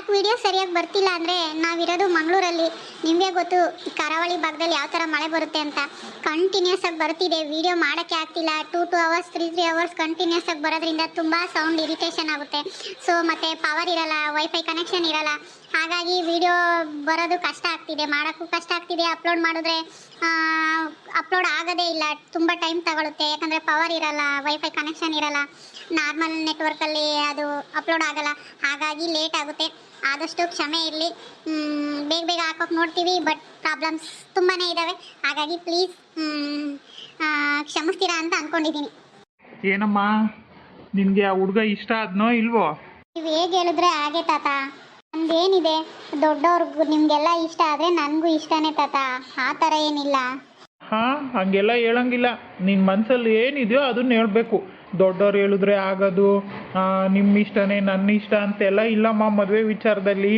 ಯಾಕೆ ವಿಡಿಯೋ ಸರಿಯಾಗಿ ಬರ್ತಿಲ್ಲ ಅಂದರೆ ನಾವಿರೋದು ಮಂಗಳೂರಲ್ಲಿ. ನಿಮಗೆ ಗೊತ್ತು ಕರಾವಳಿ ಭಾಗದಲ್ಲಿ ಯಾವ ಥರ ಮಳೆ ಬರುತ್ತೆ ಅಂತ. ಕಂಟಿನ್ಯೂಸ್ ಆಗಿ ಬರ್ತಿದೆ ವಿಡಿಯೋ ಮಾಡೋಕ್ಕೆ ಆಗ್ತಿಲ್ಲ. Two two hours three three hours continuous ಆಗಿ ಬರೋದ್ರಿಂದ ತುಂಬ ಸೌಂಡ್ ಇರಿಟೇಷನ್ ಆಗುತ್ತೆ. ಸೊ ಮತ್ತು ಪವರ್ ಇರಲ್ಲ ವೈಫೈ ಕನೆಕ್ಷನ್ ಇರಲ್ಲ. ಹಾಗಾಗಿ ವಿಡಿಯೋ ಬರೋದು ಕಷ್ಟ ಆಗ್ತಿದೆ ಮಾಡೋಕ್ಕೂ ಕಷ್ಟ ಆಗ್ತಿದೆ ಅಪ್ಲೋಡ್ ಮಾಡಿದ್ರೆ ಅಪ್ಲೋಡ್ ಆಗೋದೇ ಇಲ್ಲ ತುಂಬ ಟೈಮ್ ತಗೊಳುತ್ತೆ. ಯಾಕಂದರೆ ಪವರ್ ಇರಲ್ಲ ವೈಫೈ ಕನೆಕ್ಷನ್ ಇರಲ್ಲ ನಾರ್ಮಲ್ ನೆಟ್ವರ್ಕಲ್ಲಿ ಅದು ಅಪ್ಲೋಡ್ ಆಗಲ್ಲ. ಹಾಗಾಗಿ ಲೇಟ್ ಆಗುತ್ತೆ. ಆದಷ್ಟು ಕ್ಷಮೆ ಇರಲಿ. ಬೇಗ ಬೇಗ ಹಾಕೋಕೆ ನೋಡ್ತೀವಿ ಬಟ್ ಪ್ರಾಬ್ಲಮ್ಸ್ ತುಂಬಾ ಇದ್ದಾವೆ ಹಾಗಾಗಿ ಪ್ಲೀಸ್ ಕ್ಷಮಿಸ್ತೀರಾ ಅಂತ ಅಂದ್ಕೊಂಡಿದ್ದೀನಿ ಏನಮ್ಮ? ನಿನಗೆ ಆ ಹುಡುಗ ಇಷ್ಟ ಆದ್ನೋ ಇಲ್ವೋ? ನೀವು ಹೇಗೆ ಹೇಳಿದ್ರೆ ಹಾಗೆ ತಾತ. ನಮ್ದೇನಿದೆ ದೊಡ್ಡವ್ರಿಗೂ ನಿಮಗೆಲ್ಲ ಇಷ್ಟ ಆದರೆ ನನಗೂ ಇಷ್ಟನೇ ತಾತ. ಆ ಥರ ಏನಿಲ್ಲ. ಹಾಂ, ಹಂಗೆಲ್ಲ ಹೇಳಂಗಿಲ್ಲ. ನಿನ್ನ ಮನಸ್ಸಲ್ಲಿ ಏನಿದೆಯೋ ಅದನ್ನ ಹೇಳಬೇಕು. ದೊಡ್ಡವ್ರು ಹೇಳಿದ್ರೆ ಆಗೋದು ನಿಮ್ಮ ಇಷ್ಟನೇ ನನ್ನ ಇಷ್ಟ ಅಂತೆಲ್ಲ ಇಲ್ಲಮ್ಮ ಮದುವೆ ವಿಚಾರದಲ್ಲಿ.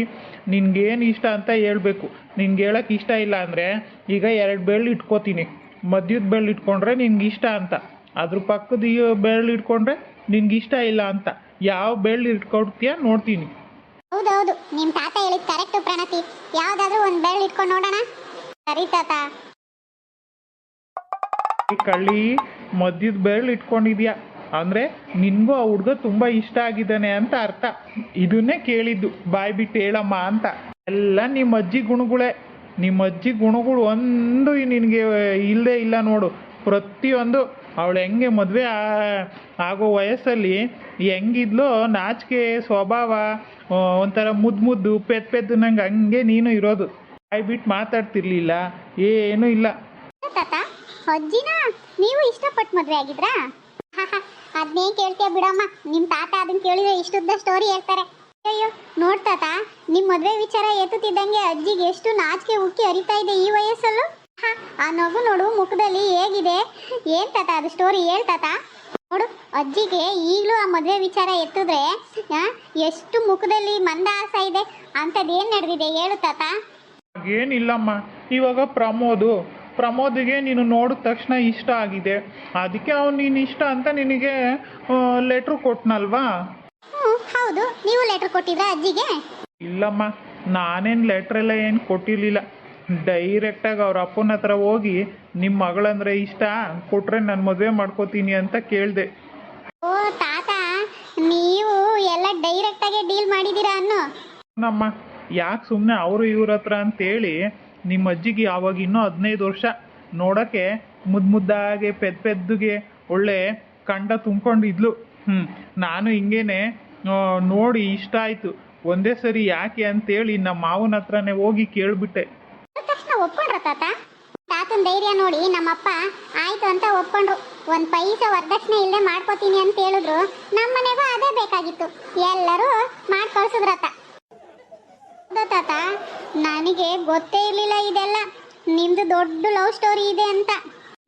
ನಿನ್ಗೇನು ಇಷ್ಟ ಅಂತ ಹೇಳಬೇಕು. ನಿನ್ಗೆ ಹೇಳಕ್ಕೆ ಇಷ್ಟ ಇಲ್ಲ ಅಂದರೆ ಈಗ ಎರಡು ಬೆಳ್ಳು ಇಟ್ಕೋತೀನಿ. ಮದ್ಯದ ಬೆಳ್ಳು ಇಟ್ಕೊಂಡ್ರೆ ನಿನ್ಗೆ ಇಷ್ಟ ಅಂತ. ಅದ್ರ ಪಕ್ಕದ ಬೆಳ್ಳು ಇಟ್ಕೊಂಡ್ರೆ ನಿನ್ಗೆ ಇಷ್ಟ ಇಲ್ಲ ಅಂತ. ಯಾವ ಬೆಳ್ಳು ಇಟ್ಕೊಡ್ತೀಯ ನೋಡ್ತೀನಿ. ಹೌದೌದು, ನಿಮ್ ತಾತ ಹೇಳಿದ್ ಕರೆಕ್ಟ್ ಪ್ರಣತಿ. ಯಾವ್ದಾದ್ರೂ ಒಂದ್ ಬೆರಳು ಇಟ್ಕೊಂಡು ನೋಡೋಣ? ಸರಿ, ತಾತ. ಈ ಕಳ್ಳಿ ಮದ್ಯದ ಬೆರಳು ಇಟ್ಕೊಂಡಿದ್ಯಾ? ಅಂದ್ರೆ ನಿನ್ಗೂ ಆ ಹುಡ್ಗ ತುಂಬಾ ಇಷ್ಟ ಆಗಿದ್ದಾನೆ ಅಂತ ಅರ್ಥ. ಇದನ್ನೇ ಕೇಳಿದ್ದು. ಬಾಯ್ ಬಿಟ್ಟು ಹೇಳಮ್ಮ ಅಂತ. ಎಲ್ಲ ನಿಮ್ಮ ಅಜ್ಜಿ ಗುಣಗಳೇ. ನಿಮ್ಮ ಅಜ್ಜಿ ಗುಣಗಳು ಒಂದು ನಿನಗೆ ಇಲ್ಲದೆ ಇಲ್ಲ ನೋಡು. ಪ್ರತಿಯೊಂದು ಅವಳು ಹೆಂಗೆ ಮದುವೆ ಆಗೋ ವಯಸ್ಸಲ್ಲಿ ಹೆಂಗಿದ್ಲು ನಾಚಿಕೆ ಸ್ವಭಾವ ಒಂಥರ ಮುದ್ದು ಮುದ್ದು ಪೆದ್ ಪೆದ್ದು ನಂಗೆ ಹಂಗೆ ನೀನು ಇರೋದು. ಬಾಯ್ ಬಿಟ್ಟು ಮಾತಾಡ್ತಿರ್ಲಿಲ್ಲ, ಏನೂ ಇಲ್ಲ. ತಾತ, ಅಜ್ಜಿನ, ನೀವು ಇಷ್ಟಪಟ್ಟು ಮದುವೆ ಆಗಿದ್ರಾ? ಅದನ್ನೇ ಕೇಳ್ತೀಯ ಬಿಡಮ್ಮ ನಿಮ್ಮ ತಾತ ಅದನ್ನ ಕೇಳಿದ್ರೆ ಇಷ್ಟುದ್ದ ಸ್ಟೋರಿ ಹೇಳ್ತಾರೆ. ಅಯ್ಯೋ ನೋಡ್ತಾತ ನಿಮ್ಮ ಮದುವೆ ವಿಚಾರ ಎತ್ತುತ್ತಿದ್ದಂಗೆ ಅಜ್ಜಿಗೆ ಎಷ್ಟು ನಾಚಿಕೆ ಉಕ್ಕಿ ಹರಿತಾ ಇದೆ ಈ ವಯಸ್ಸಲ್ಲೂ? ಆ ನಗು ನೋಡು ಮುಖದಲ್ಲಿ ಹೇಗಿದೆ? ಏನ್ ತಾತ ಅದು ಸ್ಟೋರಿ ಹೇಳ್ತಾತ ನೋಡು ಅಜ್ಜಿಗೆ ಈಗಲೂ ಆ ಮದುವೆ ವಿಚಾರ ಎತ್ತಿದ್ರೆ ಎಷ್ಟು ಮುಖದಲ್ಲಿ ಮಂದಹಾಸ ಇದೆ ಅಂಥದ್ದೇನು ನಡೆದಿದೆ ಹೇಳು ತಾತ. ಏನಿಲ್ಲಮ್ಮ ಇವಾಗ ಪ್ರಮೋದು. ಪ್ರಮೋದಿಗೆ ನೀನು ನೋಡಿದ ತಕ್ಷಣ ಇಷ್ಟ ಆಗಿದೆ. ಅದಕ್ಕೆ ಅವನು ನೀನು ಇಷ್ಟ ಅಂತ ನಿನಗೆ ಲೆಟ್ರು ಕೊಟ್ನಲ್ವಾ? ಹ್ಞೂ ಹೌದು. ನೀವು ಲೆಟರ್ ಕೊಟ್ಟಿದ್ರಾ ಅಜ್ಜಿಗೆ? ಇಲ್ಲಮ್ಮ ನಾನೇನು ಲೆಟ್ರೆಲ್ಲ ಏನು ಕೊಟ್ಟಿರಲಿಲ್ಲ. ಡೈರೆಕ್ಟಾಗಿ ಅವ್ರ ಅಪ್ಪನ ಹತ್ರ ಹೋಗಿ ನಿಮ್ಮ ಮಗಳಂದ್ರೆ ಇಷ್ಟ? ಕೊಟ್ರೆ ನಾನು ಮದುವೆ ಮಾಡ್ಕೋತೀನಿ ಅಂತ ಕೇಳಿದೆ. ಓ ತಾತ ನೀವು ಎಲ್ಲ ಡೈರೆಕ್ಟ್ ಆಗಿ ಡೀಲ್ ಮಾಡಿದೀರಾ ಅನ್ನೋ? ನಮ್ಮ ಯಾಕೆ ಸುಮ್ಮನೆ ಅವರು ಇವ್ರ ಹತ್ರ ಅಂತೇಳಿ ನಿಮ್ಮ ಅಜ್ಜಿಗೆ ಆವಾಗ ಇನ್ನೂ ಹದಿನೈದು ವರ್ಷ. ನೋಡೋಕ್ಕೆ ಮುದ್ದು ಮುದ್ದಾಗೆ ಪೆದ್ ಪೆದ್ದುಗೆ ಒಳ್ಳೆ ಕಂಡ ತುಂಬ್ಕೊಂಡಿದ್ಲು ಹ್ಞೂ ನಾನು ಹಿಂಗೇನೆ ಆ, ನೋಡಿ ಇಷ್ಟ ಆಯಿತು. ಒಂದೇ ಸರಿ ಯಾಕೆ ಅಂತೇಳಿ ನಮ್ಮ ಮಾವನ ಹತ್ರನೇ ಹೋಗಿ ಕೇಳಿಬಿಟ್ಟೆ. ಒಪ್ಕೊಂಡ್ರ ತಾತ? ತಾತನ ಧೈರ್ಯ ನೋಡಿ ನಮ್ಮಪ್ಪ ಆಯ್ತು ಅಂತ ಒಪ್ಕೊಂಡ್ರು. ಒಂದ್ ಪೈಸೆ ವರದಕ್ಷಿಣೆ ಇಲ್ಲದೆ ಮಾಡ್ಕೋತೀನಿ ಅಂತ ಹೇಳಿದ್ರು ನಮ್ಮನೆಗೂ ಅದೇ ಬೇಕಾಗಿತ್ತು. ಎಲ್ಲರೂ ಮಾಡ್ಕೊಳ್ಸಿದ್ರತ. ತಾತ? ನನಗೆ ಗೊತ್ತೇ ಇರ್ಲಿಲ್ಲ ಇದೆಲ್ಲ. ನಿಮ್ದು ದೊಡ್ಡ ಲವ್ ಸ್ಟೋರಿ ಇದೆ ಅಂತ.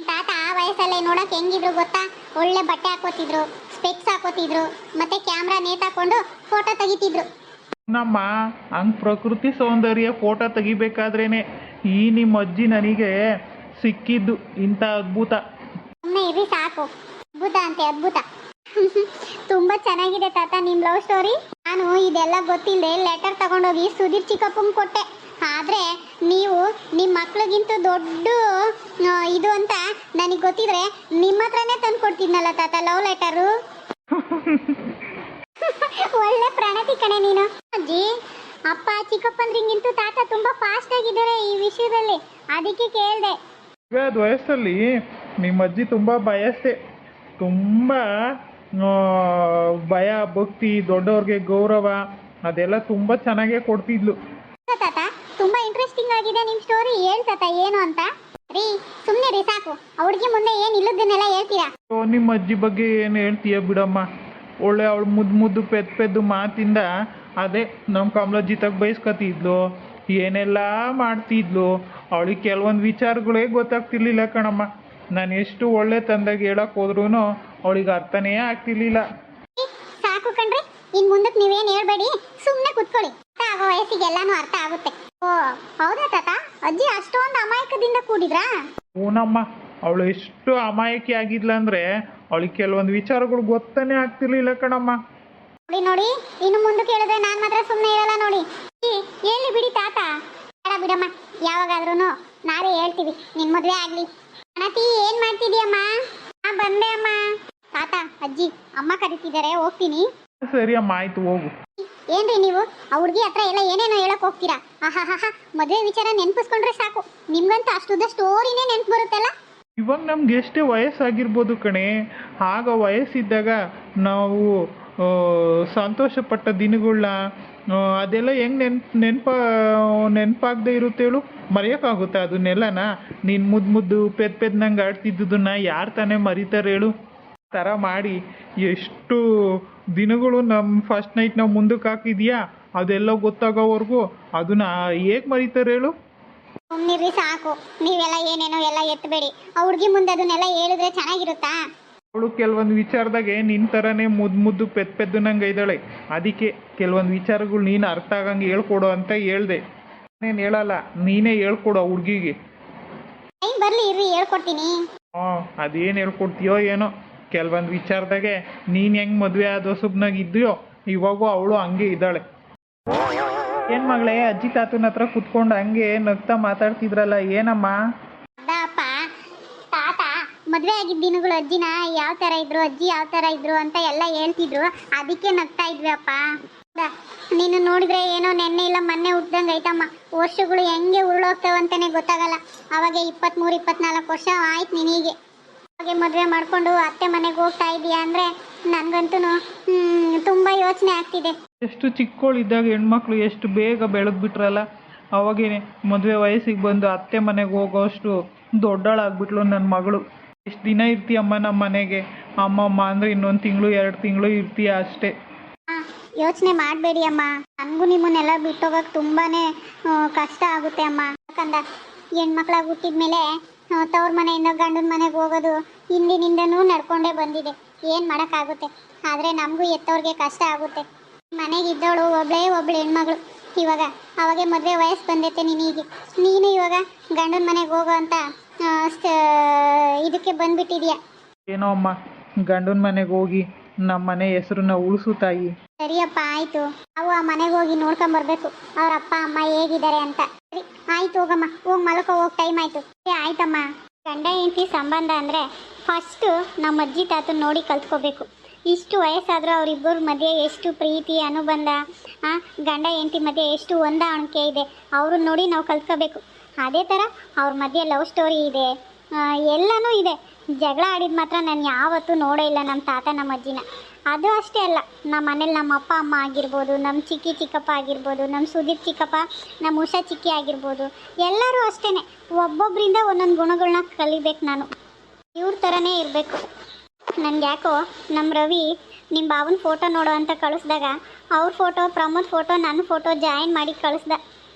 ತಾತ ಆ ವಯಸ್ಸಲ್ಲೇ ನೋಡಕ್ ಹೆಂಗಿದ್ರು ಗೊತ್ತಾ? ಒಳ್ಳೆ ಬಟ್ಟೆ ಹಾಕೋತಿದ್ರು ಸ್ಪೆಕ್ಸ್ ಹಾಕೋತಿದ್ರು ಮತ್ತೆ ಕ್ಯಾಮ್ರಾ ನೇತಾಕೊಂಡು ಫೋಟೋ ತೆಗಿತಿದ್ರು. ನಮ್ಮ ಹಂಗ್ ಪ್ರಕೃತಿ ಸೌಂದರ್ಯ ಫೋಟೋ ತೆಗಿಬೇಕಾದ್ರೇನೆ. ಈ ನಿಮ್ಮ ಅಜ್ಜಿ ನನಗೆ ಸಿಕ್ಕಿದ್ದು ಇಂಥ ಅದ್ಭುತ. ಸಾಕು. ಅದ್ಭುತ ಅಂತೆ, ಅದ್ಭುತ. ತುಂಬಾ ಚೆನ್ನಾಗಿದೆ ತಾತ ನಿಮ್ ಲವ್ ಸ್ಟೋರಿ ನಾನು ಇದೆಲ್ಲ ಗೊತ್ತಿಲ್ಲದೆ ಲೆಟರ್ ತಗೊಂಡೋಗಿ ಸುಧೀರ್ ಚಿಕ್ಕಪ್ಪಂಗ್ ಕೊಟ್ಟೆ. ಆದ್ರೆ ನೀವು ನಿಮ್ಮ ಮಕ್ಳಿಗಿಂತ ದೊಡ್ಡ ಇದು ಅಂತ ನನಗೆ ಗೊತ್ತಿದ್ರೆ ನಿಮ್ಮ ಹತ್ರನೇ ತಂದು ಕೊಡ್ತಿದ್ನಲ್ಲ ತಾತ ಲವ್ ಲೆಟರು ಒಳ್ಳೆ ಪ್ರಣತಿ ಕಣೆ ನೀನು. ಅಜ್ಜಿ, ಅಪ್ಪ ಚಿಕ್ಕಪ್ಪಂದ್ರಿಂಗಿಂತೂ ತಾತ ತುಂಬಾ ಆಗಿದ್ದಾರೆ ಈ ವಿಷಯದಲ್ಲಿ ಅದಕ್ಕೆ ಕೇಳಿದೆ. ವಯಸ್ಸಲ್ಲಿ ನಿಮ್ಮ ಅಜ್ಜಿ ತುಂಬ ಬಯಸ್ತೆ. ತುಂಬ ಭಯ ಭಕ್ತಿ ದೊಡ್ಡವ್ರಿಗೆ ಗೌರವ ಅದೆಲ್ಲ ತುಂಬ ಚೆನ್ನಾಗೇ ಕೊಡ್ತಿದ್ಲು. ತಾತ? ತುಂಬಾ ಇಂಟ್ರೆಸ್ಟಿಂಗ್ ಆಗಿದೆ ನಿಮ್ ಸ್ಟೋರಿ ಏನ್ ತಾತ ಏನು ಅಂತ? ರೀ ಸುಮ್ನೆ ರೀ ಸಾಕು. ಆ ಹುಡ್ಗಿ ಮುಂದೆ ಏನ್ ಇಲ್ಲದನ್ನೆಲ್ಲ ಹೇಳ್ತೀರಾ? ಸೊ ನಿಮ್ಮ ಅಜ್ಜಿ ಬಗ್ಗೆ ಏನು ಹೇಳ್ತೀಯ ಬಿಡಮ್ಮ. ಒಳ್ಳೆ ಅವಳು ಮುದ್ದು ಮುದ್ದು ಪೆದ್ ಪೆದ್ದು ಮಾತಿಂದ ಅದೇ ನಮ್ಮ ಕಮಲಜ್ಜಿತಾಗ ಬಯಸ್ಕೊತಿದ್ಲು ಏನೆಲ್ಲ ಮಾಡ್ತಿದ್ಲು? ಅವಳಿಗೆ ಕೆಲವೊಂದು ವಿಚಾರಗಳೇ ಗೊತ್ತಾಗ್ತಿರ್ಲಿಲ್ಲ ಕಣಮ್ಮ. ನಾನು ಎಷ್ಟು ಒಳ್ಳೆ ತಂದಾಗ ಹೇಳಕ್ ಹೋದ್ರೂ ಅವಳಿಗೆ ಅರ್ಥನೇ ಆಗ್ತಿರ್ಲಿಲ್ಲ. ಸಾಕು ಕಣ್ರಿ ಇನ್ ಮುಂದಕ್ಕೆ ನೀವೇನ್ ಹೇಳ್ಬೇಡಿ ಸುಮ್ಮನೆ ಕುತ್ಕೊಳ್ಳಿ. ಆಗೋ ವಯಸ್ಸಿಗೆ ಎಲ್ಲಾನು ಅರ್ಥ ಆಗುತ್ತೆ. ಓ ಹೌದಾ ತಾತ? ಅಜ್ಜಿ ಅಷ್ಟೊಂದು ಅಮಾಯಕದಿಂದ ಕೂಡಿದ್ರಾ? ಹೂನಮ್ಮ ಅವಳು ಎಷ್ಟು ಅಮಾಯಕಿ ಆಗಿದ್ಲಂದ್ರೆ ಅವಳಿಗೆ ಕೆಲವೊಂದು ವಿಚಾರಗಳು ಗೊತ್ತನೇ ಆಗ್ತಿರ್ಲಿಲ್ಲ ಕಣಮ್ಮ. ನೋಡಿ ನೋಡಿ ಇನ್ನು ಮುಂದೆ ಹೇಳಿದ್ರೆ ನಾನು ಮಾತ್ರ ಸುಮ್ಮನೆ ಇರಲ್ಲ ನೋಡಿ. ಎಲ್ಲಿ ಬಿಡಿ ತಾತ? ಬೇಡ ಬಿಡಮ್ಮ ಯಾವಾಗಾದ್ರೂ ನಾವೇ ಹೇಳ್ತೀವಿ ನಿನ್ ಮದುವೆ ಆಗ್ಲಿ. ಅಣತಿ ಏನ್ ಮಾಡ್ತಿದ್ಯಮ್ಮ? ಹಾ ಬಂದೆ ಅಮ್ಮ. ತಾತ ಅಜ್ಜಿ ಅಮ್ಮ ಕರೀತಿದ್ದಾರೆ ಹೋಗ್ತೀನಿ. ಸರಿ ಅಮ್ಮ ಆಯ್ತು ಹೋಗು. ಏನ್ರಿ ನೀವು? ಆ ಹುಡುಗಿ ಹತ್ರ ಎಲ್ಲ ಏನೇನೋ ಹೇಳಕ್ ಹೋಗ್ತೀರಾ? ಆಹಾಹಾ ಮದುವೆ ವಿಚಾರ ನೆನ್ಪಿಸ್ಕೊಂಡ್ರೆ ಸಾಕು. ನಿಮ್ಗಂತ ಅಷ್ಟುದ ಸ್ಟೋರಿನೇ ನೆನ್ಪು ಬರುತ್ತಲ್ಲ? ಇವಾಗ ನಮ್ಗೆ ಎಷ್ಟೇ ವಯಸ್ಸಾಗಿರ್ಬೋದು ಕಣೆ. ಆಗ ವಯಸ್ಸಿದ್ದಾಗ ನಾವು ಸಂತೋಷಪಟ್ಟ ದಿನಗಳನ್ನ ಅದೆಲ್ಲ ಹೆಂಗೆ ನೆನ್ಪು ನೆನಪ, ನೆನಪಾಗದೆ ಇರುತ್ತೆ ಹೇಳು? ಮರೆಯೋಕ್ಕಾಗುತ್ತೆ ಅದನ್ನೆಲ್ಲನ? ನೀನು ಮುದ್ದು ಮುದ್ದು, ಪೆದ್ ಪೆದ್ನಂಗೆ ಆಡ್ತಿದ್ದುದನ್ನ ಯಾರು ತಾನೇ ಮರೀತಾರೆ ಹೇಳು? ಥರ ಮಾಡಿ, ಎಷ್ಟು ದಿನಗಳು ನಮ್ಮ ಫಸ್ಟ್ ನೈಟ್ ನಾವು ಮುಂದಕ್ಕೆ ಹಾಕಿದ್ಯಾ? ಅದೆಲ್ಲ ಗೊತ್ತಾಗೋವರೆಗೂ ಅದನ್ನ ಹೇಗೆ ಮರೀತಾರೆ ಹೇಳು? ಸಾಕು. ನೀವೆಲ್ಲ ಏನೇನೋ ಎಲ್ಲ ಎತ್ತಬೇಡಿ ಆ ಹುಡುಗಿ ಮುಂದೆ ಅದನ್ನೆಲ್ಲ ಹೇಳಿದ್ರೆ ಚೆನ್ನಾಗಿರುತ್ತಾ? ಅವಳು ಕೆಲವೊಂದು ವಿಚಾರದಾಗೆ ನಿನ್ನ ಥರನೇ ಮುದ್ದು ಮುದ್ದು ಪೆದ್ ಪೆದ್ದು ನಂಗೆ ಇದ್ದಾಳೆ ಅದಕ್ಕೆ ಕೆಲವೊಂದು ವಿಚಾರಗಳು ನೀನು ಅರ್ಥ ಆಗಂಗೆ ಹೇಳ್ಕೊಡು ಅಂತ ಹೇಳ್ದೆ. ನೀನು ಹೇಳಲ್ಲ ನೀನೇ ಹೇಳ್ಕೊಡು ಆ ಹುಡುಗಿಗೆ. ಬರ್ಲಿ ಇರ್ರಿ ಹೇಳ್ಕೊಡ್ತೀನಿ. ಹಾಂ ಅದೇನು ಹೇಳ್ಕೊಡ್ತೀಯೋ ಏನೋ. ಕೆಲವೊಂದು ವಿಚಾರದಾಗೆ ನೀನು ಹೆಂಗೆ ಮದುವೆ ಆದ ಸುಬ್ನಾಗ ಇದೆಯೋ ಇವಾಗೂ ಅವಳು ಹಂಗೆ ಇದ್ದಾಳೆ. ಏನು ಮಗಳೇ ಅಜ್ಜಿ ತಾತನ ಹತ್ರ ಕುತ್ಕೊಂಡು ಹಂಗೆ ನಗ್ತಾ ಮಾತಾಡ್ತಿದ್ರಲ್ಲ ಏನಮ್ಮ? ಮದ್ವೆ ಆಗಿದ್ದ ದಿನಗಳು ಅಜ್ಜಿನ ಯಾವ ತರ ಇದ್ರು, ಅಜ್ಜಿ ಯಾವ ತರ ಇದ್ರು ಅಂತ ಎಲ್ಲ ಹೇಳ್ತಿದ್ರು. ಅದಕ್ಕೆ ನಗ್ತಾ ಇದ್ವಿ ಅಪ್ಪ? ನೀನು ನೋಡಿದ್ರೆ ಏನೋ ನೆನ್ನೆ ಇಲ್ಲ ಮೊನ್ನೆ ಹುಟ್ಟಿದಂಗೆ ಐತಮ್ಮ. ವರ್ಷಗಳು ಹೆಂಗೆ ಉರುಳೋಗ್ತಾವ ಅಂತಾನೆ ಗೊತ್ತಾಗಲ್ಲ. ಅವಾಗ ಇಪ್ಪತ್ಮೂರು, ಇಪ್ಪತ್ನಾಲ್ಕು ವರ್ಷ ಆಯ್ತು ನಿನಗೆ. ಅವಾಗೆ ಮದುವೆ ಮಾಡ್ಕೊಂಡು ಅತ್ತೆ ಮನೆಗೆ ಹೋಗ್ತಾ ಇದೀಯಾ ಅಂದ್ರೆ ನನಗಂತೂ ತುಂಬಾ ಯೋಚನೆ ಆಗ್ತಿದೆ. ಎಷ್ಟು ಚಿಕ್ಕವಳಿದ್ದಾಗ ಹೆಣ್ಮಕ್ಳು ಎಷ್ಟು ಬೇಗ ಬೆಳೆದ್ಬಿಟ್ರಲ್ಲ ಅವಾಗೇನೆ ಮದುವೆ ವಯಸ್ಸಿಗೆ ಬಂದು ಅತ್ತೆ ಮನೆಗೆ ಹೋಗೋಷ್ಟು ದೊಡ್ಡಳಾಗ್ಬಿಟ್ಲು ನನ್ನ ಮಗಳು. ಎಷ್ಟು ದಿನ ಇರ್ತೀಯಮ್ಮ ನಮ್ಮ ಮನೆಗೆ? ಅಮ್ಮಮ್ಮ ಅಂದ್ರೆ ಇನ್ನೊಂದು ತಿಂಗಳು, ಎರಡು ತಿಂಗಳು ಇರ್ತೀಯ ಅಷ್ಟೇ. ಯೋಚನೆ ಮಾಡಬೇಡಿ ಅಮ್ಮ. ನನಗೂ ನಿಮ್ಮನ್ನೆಲ್ಲ ಬಿಟ್ಟೋಗಕ್ಕೆ ತುಂಬಾನೇ ಕಷ್ಟ ಆಗುತ್ತೆ ಅಮ್ಮ. ಯಾಕಂದ ಹೆಣ್ಮಕ್ಳಾಗಿ ಹುಟ್ಟಿದ್ಮೇಲೆ ತವ್ರ ಮನೆಯಿಂದ ಗಂಡನ ಮನೆಗೆ ಹೋಗೋದು ಹಿಂದಿನಿಂದನೂ ನಡ್ಕೊಂಡೇ ಬಂದಿದೆ. ಏನು ಮಾಡೋಕ್ಕಾಗುತ್ತೆ? ಆದರೆ ನಮಗೂ ಎತ್ತವ್ರಿಗೆ ಕಷ್ಟ ಆಗುತ್ತೆ. ಮನೆಗೆ ಇದ್ದವಳು ಒಬ್ಳೇ ಒಬ್ಳು ಹೆಣ್ಮಗಳು. ಇವಾಗ, ಅವಾಗೆ ಮದುವೆ ವಯಸ್ಸು ಬಂದೈತೆ ನಿನಗೆ. ನೀನು ಇವಾಗ ಗಂಡನ ಮನೆಗೆ ಹೋಗೋ ಅಂತ ಇದಕ್ಕೆ ಬಂದ್ಬಿಟ್ಟಿದ್ಯಾ? ಏನೋ ಅಮ್ಮ ಗಂಡನ ಮನೆಗೆ ಹೋಗಿ ನಮ್ಮ ಮನೆ ಹೆಸರನ್ನ ಉಳಿಸು ತಾಯಿ. ಸರಿಯಪ್ಪ ಆಯ್ತು. ನಾವು ಆ ಮನೆಗೆ ಹೋಗಿ ನೋಡ್ಕೊಂಡ್ ಬರ್ಬೇಕು ಅವ್ರ ಅಪ್ಪ ಅಮ್ಮ ಹೇಗಿದ್ದಾರೆ ಅಂತ. ಸರಿ ಆಯ್ತು ಹೋಗಮ್ಮ. ಹೋಗ್ ಮಲಕ ಹೋಗ್ ಟೈಮ್ ಆಯ್ತು. ಸರಿ ಆಯ್ತಮ್ಮ. ಗಂಡ ಹೆಂಡತಿ ಸಂಬಂಧ ಅಂದ್ರೆ ಫಸ್ಟ್ ನಮ್ಮ ಅಜ್ಜಿ ತಾತನ ನೋಡಿ ಕಲ್ತ್ಕೋಬೇಕು. ಇಷ್ಟು ವಯಸ್ಸಾದ್ರೂ ಅವರಿಬ್ಬರ ಮಧ್ಯೆ ಎಷ್ಟು ಪ್ರೀತಿ ಅನುಬಂಧ ಆ ಗಂಡ ಹೆಂಡತಿ ಮಧ್ಯೆ ಎಷ್ಟು ಹೊಂದಾಣಿಕೆ ಇದೆ ಅವ್ರನ್ನ ನೋಡಿ ನಾವು ಕಲ್ತ್ಕೋಬೇಕು. ಅದೇ ಥರ ಅವ್ರ ಮಧ್ಯೆ ಲವ್ ಸ್ಟೋರಿ ಇದೆ. ಎಲ್ಲನೂ ಇದೆ. ಜಗಳ ಆಡಿದ ಮಾತ್ರ ನಾನು ಯಾವತ್ತೂ ನೋಡೇ ಇಲ್ಲ ನಮ್ಮ ತಾತ ನಮ್ಮ ಅಜ್ಜಿನ. ಅದು ಅಷ್ಟೇ ಅಲ್ಲ ನಮ್ಮ ಮನೇಲಿ ನಮ್ಮ ಅಪ್ಪ, ಅಮ್ಮ ಆಗಿರ್ಬೋದು ನಮ್ಮ ಚಿಕ್ಕಿ ಚಿಕ್ಕಪ್ಪ ಆಗಿರ್ಬೋದು ನಮ್ಮ ಸುದೀಪ್ ಚಿಕ್ಕಪ್ಪ ನಮ್ಮ ಉಷಾ ಚಿಕ್ಕಿ ಆಗಿರ್ಬೋದು, ಎಲ್ಲರೂ ಅಷ್ಟೇ ಒಬ್ಬೊಬ್ಬರಿಂದ ಒಂದೊಂದು ಗುಣಗಳನ್ನ ಕಲಿಬೇಕು ನಾನು. ಇವ್ರ ಥರನೇ ಇರಬೇಕು. ನನಗೆ ಯಾಕೋ ನಮ್ಮ ರವಿ ನಿಮ್ಮ ಬಾವನ ಫೋಟೋ ನೋಡು ಅಂತ ಕಳಿಸ್ದಾಗ, ಅವ್ರ ಫೋಟೋ ಪ್ರಮೋದ್ ಫೋಟೋ ನನ್ನ ಫೋಟೋ ಜಾಯಿನ್ ಮಾಡಿ ಕಳಿಸ್ದ.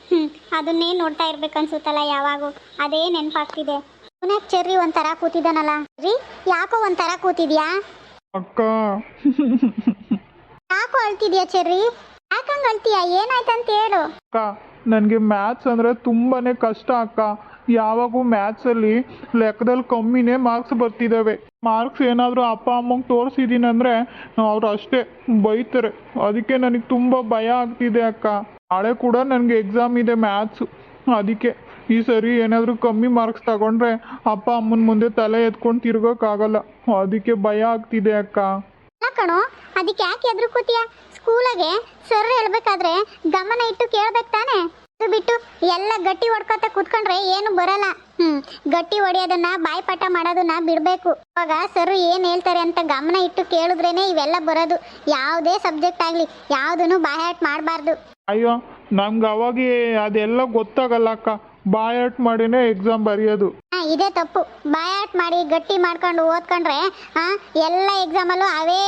ಹ್ಞೂ ಅದನ್ನೇ ನೋಡ್ತಾ ಇರ್ಬೇಕು ಅನ್ಸುತ್ತಲ್ಲ ಯಾವಾಗೂ. ಅದೇ ನೆನಪಾಗ್ತಿದೆ. ಪುನಃ ಚೆರ್ರಿ ಒಂಥರ ಕೂತಿದ್ದಾನಲ್ಲ ರೀ ಯಾಕೋ ಒಂಥರ ಕೂತಿದ್ಯಾ? ಅಕ್ಕ. ಯಾಕೋ ಅಳ್ತಿದ್ಯಾ ಚೆರ್ರಿ? ಯಾಕಂಗ್ ಅಳ್ತೀಯಾ? ಏನಾಯ್ತಂತ ಹೇಳು. ಅಕ್ಕ ನನಗೆ ಮ್ಯಾಥ್ಸ್ ಅಂದರೆ ತುಂಬಾನೇ ಕಷ್ಟ ಅಕ್ಕ. ಯಾವಾಗೂ ಮ್ಯಾಥ್ಸಲ್ಲಿ ಲೆಕ್ಕದಲ್ಲಿ ಕಮ್ಮಿನೇ ಮಾರ್ಕ್ಸ್ ಬರ್ತಿದ್ದಾವೆ ಮಾರ್ಕ್ಸ್ ಏನಾದರೂ ಅಪ್ಪ ಅಮ್ಮಂಗೆ ತೋರಿಸಿದ್ದೀನಿ ಅಂದರೆ ಅವ್ರು ಅಷ್ಟೇ ಬೈತಾರೆ. ಅದಕ್ಕೆ ನನಗೆ ತುಂಬ ಭಯ ಆಗ್ತಿದೆ ಅಕ್ಕ. ನಾಳೆ ಕೂಡ ನನಗೆ ಎಕ್ಸಾಮ್ ಇದೆ ಮ್ಯಾಥ್ಸು ಅದಕ್ಕೆ ಈ ಸರಿ ಏನಾದರೂ ಕಮ್ಮಿ ಮಾರ್ಕ್ಸ್ ತಗೊಂಡ್ರೆ ಅಪ್ಪ ಅಮ್ಮನ ಮುಂದೆ ತಲೆ ಎತ್ಕೊಂಡು ತಿರ್ಗೋಕ್ಕಾಗಲ್ಲ. ಅದಕ್ಕೆ ಭಯ ಆಗ್ತಿದೆ ಅಕ್ಕ. ಕಣೋ, ಅದಕ್ಕೆ ಯಾಕೆ ಎದ್ರು ಕೂತಿಯ ಸ್ಕೂಲಾಗೆ ಸರ್ ಹೇಳ್ಬೇಕಾದ್ರೆ ಗಮನ ಇಟ್ಟು ಕೇಳ್ಬೇಕು ತಾನೆ? ಅದು ಬಿಟ್ಟು ಎಲ್ಲ ಗಟ್ಟಿ ಹೊಡ್ಕೊತ ಕೂತ್ಕೊಂಡ್ರೆ ಏನು ಬರಲ್ಲ. ಹ್ಮ್ ಗಟ್ಟಿ ಹೊಡೆಯೋದನ್ನ ಬಾಯ್ಪಾಠ ಮಾಡೋದನ್ನ ಬಿಡ್ಬೇಕು. ಇವಾಗ ಸರ್ ಏನ್ ಹೇಳ್ತಾರೆ ಅಂತ ಗಮನ ಇಟ್ಟು ಕೇಳಿದ್ರೇನೆ ಇವೆಲ್ಲ ಬರೋದು. ಯಾವುದೇ ಸಬ್ಜೆಕ್ಟ್ ಆಗ್ಲಿ ಯಾವುದನ್ನು ಬಾಯಾಟ್ ಮಾಡಬಾರ್ದು. ಅಯ್ಯೋ ನಮ್ಗೆ ಅವಾಗ ಅದೆಲ್ಲ ಗೊತ್ತಾಗಲ್ಲ ಅಕ್ಕ. ಬಾಯಾಟ್ ಮಾಡಿನೇ ಎಕ್ಸಾಮ್ ಬರೆಯೋದು. ಹಾ ಇದೇ ತಪ್ಪು. ಬಾಯಾಟ್ ಮಾಡಿ ಗಟ್ಟಿ ಮಾಡ್ಕೊಂಡು ಓದ್ಕೊಂಡ್ರೆ ಹಾ ಎಲ್ಲ ಎಕ್ಸಾಮಲ್ಲೂ ಅವೇ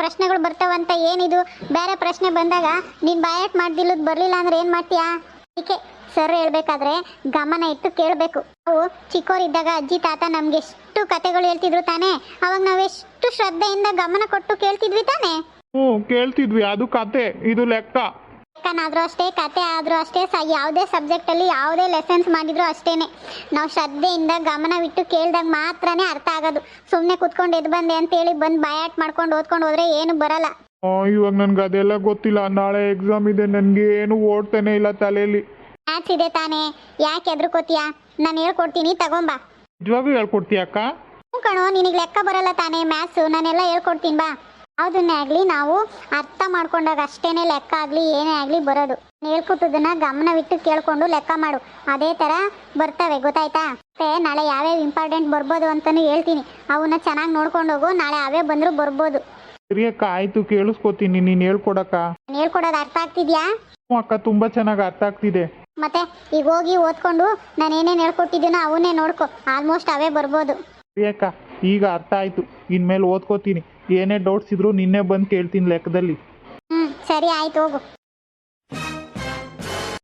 ಪ್ರಶ್ನೆಗಳು ಬರ್ತಾವಂತ ಏನಿದು? ಬೇರೆ ಪ್ರಶ್ನೆ ಬಂದಾಗ ನೀನು ಬಾಯಾಟ್ ಮಾಡ್ದಿಲ್ಲದ್ ಬರಲಿಲ್ಲ ಅಂದ್ರೆ ಏನು ಮಾಡ್ತೀಯಾ? ಅದಕ್ಕೆ ಸರ್ ಹೇಳ್ಬೇಕಾದ್ರೆ ಗಮನ ಇಟ್ಟು ಕೇಳಬೇಕು. ನಾವು ಚಿಕ್ಕವರಿದ್ದಾಗ ಅಜ್ಜಿ ತಾತ ನಮ್ಗೆ ಎಷ್ಟು ಕತೆಗಳು ಹೇಳ್ತಿದ್ರು ತಾನೇ? ಅವಾಗ ನಾವೆಷ್ಟು ಶ್ರದ್ಧೆಯಿಂದ ಗಮನ ಕೊಟ್ಟು ಕೇಳ್ತಿದ್ವಿ ತಾನೇ? ಹ್ಞೂ ಕೇಳ್ತಿದ್ವಿ. ಅದು ಕತೆ ಇದು ಲೆಕ್ಕ. ಲೆಕ್ಕನಾದರೂ ಅಷ್ಟೇ ಕತೆ ಆದರೂ ಅಷ್ಟೇ ಸ ಯಾವುದೇ ಸಬ್ಜೆಕ್ಟಲ್ಲಿ ಯಾವುದೇ ಲೆಸನ್ಸ್ ಮಾಡಿದ್ರು ಅಷ್ಟೇನೆ. ನಾವು ಶ್ರದ್ಧೆಯಿಂದ ಗಮನವಿಟ್ಟು ಕೇಳ್ದಾಗ ಮಾತ್ರನೇ ಅರ್ಥ ಆಗೋದು. ಸುಮ್ಮನೆ ಕುತ್ಕೊಂಡು ಎದ್ದು ಬಂದೆ ಅಂತೇಳಿ ಬಂದು ಬಯಾಟ್ ಮಾಡ್ಕೊಂಡು ಓದ್ಕೊಂಡು ಹೋದ್ರೆ ಏನು ಬರಲ್ಲ. ಇವಾಗ ನನ್ಗೆ ಅದೆಲ್ಲ ಗೊತ್ತಿಲ್ಲ. ನಾಳೆ ಎಕ್ಸಾಮ್ ಇದೆ ನನಗೆ ಏನು ಓಡ್ತಾನೆ ಇಲ್ಲ ತಲೆಯಲ್ಲಿ ಮ್ಯಾಥ್ಸ್ ಇದೆ ತಾನೇ. ಯಾಕೆ ಎದ್ರುಕೋತೀಯಾ ನಾನು ಹೇಳ್ಕೊಡ್ತೀನಿ ತಗೊಂಬಾ. ನಿಜವಾಗ್ಲೂ ಹೇಳ್ಕೊಡ್ತೀಯ ಅಕ್ಕ? ಹ್ಞೂ ಕಣೋ ನಿನಗೆ ಲೆಕ್ಕ ಬರಲ್ಲ ತಾನೇ ಮ್ಯಾಥ್ಸು ನಾನೆಲ್ಲ ಹೇಳ್ಕೊಡ್ತೀನಿ ಬಾ. ಯಾವುದನ್ನೇ ಆಗಲಿ ನಾವು ಅರ್ಥ ಮಾಡ್ಕೊಂಡಾಗ ಅಷ್ಟೇನೆ ಲೆಕ್ಕ ಆಗಲಿ ಏನೇ ಆಗಲಿ ಬರೋದು. ಹೇಳ್ಕೊಟ್ಟದನ್ನ ಗಮನವಿಟ್ಟು ಕೇಳ್ಕೊಂಡು ಲೆಕ್ಕ ಮಾಡು. ಅದೇ ಥರ ಬರ್ತವೆ ಗೊತ್ತಾಯ್ತಾ? ಮತ್ತೆ ನಾಳೆ ಯಾವ್ಯಾವ ಇಂಪಾರ್ಟೆಂಟ್ ಬರ್ಬೋದು ಅಂತಲೂ ಹೇಳ್ತೀನಿ. ಅವನ್ನ ಚೆನ್ನಾಗಿ ನೋಡ್ಕೊಂಡು ಹೋಗು ನಾಳೆ ಅವೇ ಬಂದರೂ ಬರ್ಬೋದು. ಸರಿ ಅಕ್ಕ ಆಯಿತು ಕೇಳಿಸ್ಕೊತೀನಿ ನೀನು ಹೇಳ್ಕೊಡಕ್ಕ. ನಾನು ಹೇಳ್ಕೊಡೋದು ಅರ್ಥ ಆಗ್ತಿದ್ಯಾ? ಹ್ಞೂ ಅಕ್ಕ ತುಂಬ ಚೆನ್ನಾಗಿ ಅರ್ಥ ಆಗ್ತಿದೆ. ಮತ್ತೆ ಈಗ ಹೋಗಿ ಓದ್ಕೊಂಡು ನಾನು ಏನೇನು ಹೇಳ್ಕೊಟ್ಟಿದ್ದೀನೋ ಅವನ್ನೇ ನೋಡ್ಕೊ. ಆಲ್ಮೋಸ್ಟ್ ಅವೇ ಬರ್ಬೋದು. ಪ್ರಿಯಕ್ಕ ಅಕ್ಕ ಈಗ ಅರ್ಥ ಆಯಿತು. ಇನ್ಮೇಲೆ ಓದ್ಕೋತೀನಿ. ಏನೇ ಡೌಟ್ಸ್ ಇದ್ರು ನಿನ್ನೆ ಬಂದು ಕೇಳ್ತೀನಿ ಲೆಕ್ಕದಲ್ಲಿ. ಹ್ಞೂ ಸರಿ ಆಯ್ತು ಹೋಗು.